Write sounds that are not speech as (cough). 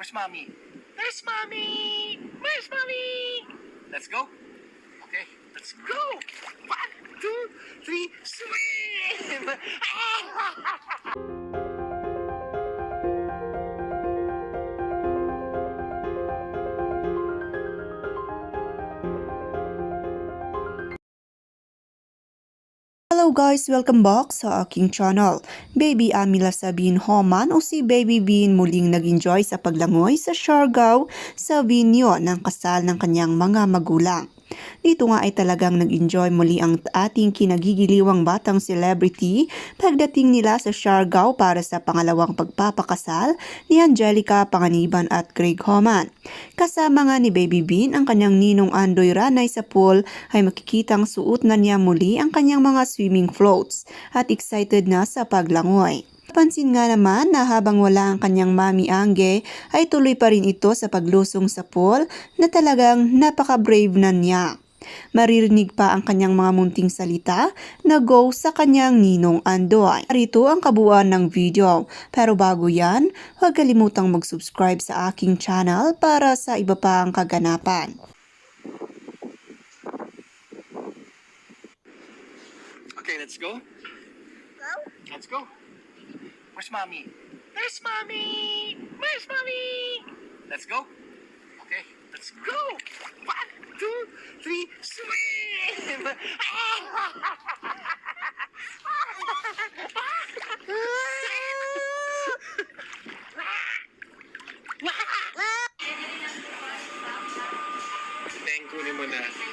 Where's mommy? There's mommy! Where's mommy? Let's go. Okay, let's go. One, two, three, swim! (laughs) (laughs) Guys! Welcome back sa aking channel. Baby Amila Sabine Homan o si Baby Bean muling nag-enjoy sa paglangoy sa Siargao sa venue ng kasal ng kanyang mga magulang. Dito nga ay talagang nag-enjoy muli ang ating kinagigiliwang batang celebrity pagdating nila sa Siargao para sa pangalawang pagpapakasal ni Angelica Panganiban at Craig Homan. Kasama nga ni Baby Bean ang kanyang ninong Andoy Ranay sa pool ay makikitang suot na niya muli ang kanyang mga swimming floats at excited na sa paglangoy. Pansin nga naman na habang wala ang kanyang mami Angge ay tuloy pa rin ito sa paglusong sa pool na talagang napaka-brave na niya. Maririnig pa ang kanyang mga munting salita na go sa kanyang ninong Andoy. Rito ang kabuuan ng video. Pero bago yan, huwag kalimutang mag-subscribe sa aking channel para sa iba pa ang kaganapan. okay, let's go. Go? Let's go. Where's mommy? There's mommy! Where's mommy? Let's go. Let's go! One, two, three, swim! (laughs) Thank you mo na.